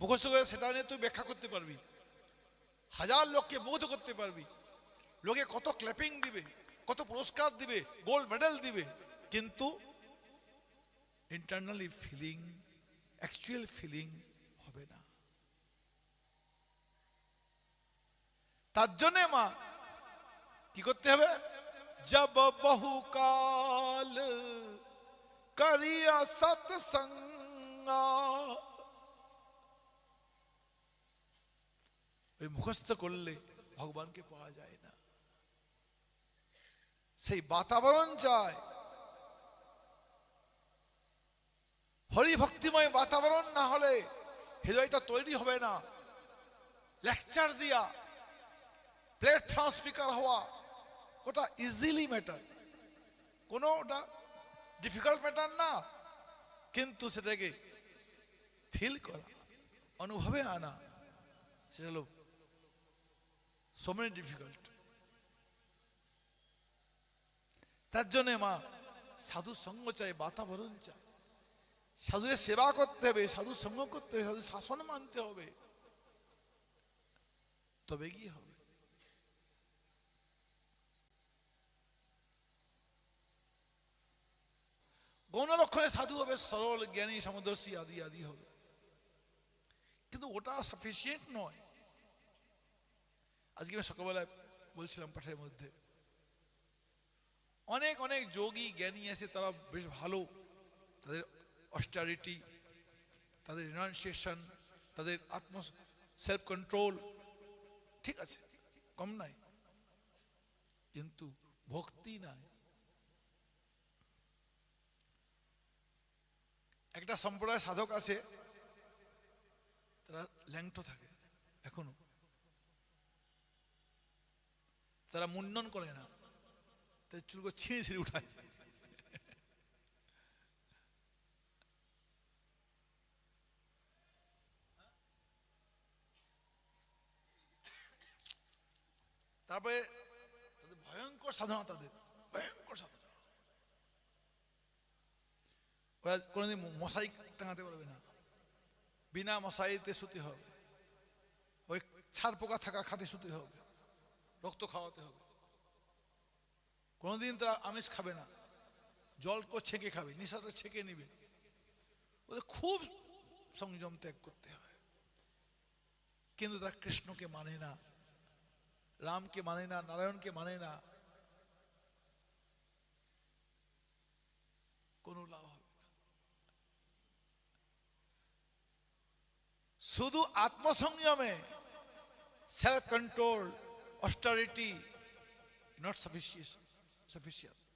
মুখস্থ করে সেটা নিয়ে তুই ব্যাখ্যা করতে পারবি। হাজার লোককে মুগ্ধ করতে পারবি। লোকে কত ক্ল্যাপিং দিবে, কত পুরস্কার দিবে গোল্ড মেডেল দিবে। কিন্তু ইন্টারনালি ফিলিং অ্যাকচুয়াল ফিলিং হবে না। তার জন্যে মা, কি করতে হবে? জব বহুকাল করিয়া সৎসঙ্গা ওই মুখস্থ করলে ভগবানকে পাওয়া যায় না। সেই বাতাবরণ চায়। হরি ভক্তিময় বাতাবরণ না হলে হৃদয়টা তৈরি হবে না। লেকচার দিয়া প্ল্যাটফর্ম স্পিকার হওয়া, ওটা ইজিলি ম্যাটার কোনো ওটা ডিফিকাল্ট ম্যাটার না, কিন্তু সেটাকে ফিল করা, অনুভবে আনা। সেটা হলো সো মেনি ডিফিকাল্ট তার জন্যে মা, সাধু সঙ্গ চাই, বাতাবরণ চাই। সাধুদের সেবা করতে হবে, সাধু সঙ্গ করতে হবে সাধু শাসন মানতে হবে। তবে কি হবে? গৌণলক্ষণে সাধু হবে, সরল, জ্ঞানী, সমদর্শী, আদি আদি হবে। কিন্তু ওটা সাফিসিয়েন্ট নয়। আজকে আমি সকালবেলায় বলছিলাম পাঠের মধ্যে, অনেক অনেক যোগী জ্ঞানী আছে, তারা বেশ ভালো। তাদের অস্টারিটি তাদের রিনাউন্সিয়েশন তাদের আত্ম সেলফ কন্ট্রোল ঠিক আছে, কম নাই। কিন্তু ভক্তি নাই। একটা সম্প্রদায় সাধক আছে, তারা ল্যাংটো থাকে, এখনও। তারা মুন্ডন করে না। তাদের চুলগুলো ছিঁড়ে ছিঁড়ে উঠায়। তারপরে তাদের ভয়ঙ্কর সাধনা তাদের। ভয়ঙ্কর সাধনা। ওরা কোনোদিন মশাই টাঙাতে পারবে না। বিনা মশাইতে শুতে হবে। ওই ছাড় পোকা থাকা খাটে শুতে হবে। রক্ত খাওয়াতে হবে। কোনোদিন তারা আমিষ খাবে না। জল কো ছেঁকে খাবে নিশাটা ছেঁকে নিবে। ওদের খুব সংযম ত্যাগ করতে হয়। কিন্তু তারা কৃষ্ণকে মানে না, রামকে মানে না, নারায়ণকে মানে না। কোনো লাভ হবে না। শুধু আত্মসংযমে self control austerity not sufficient sufficient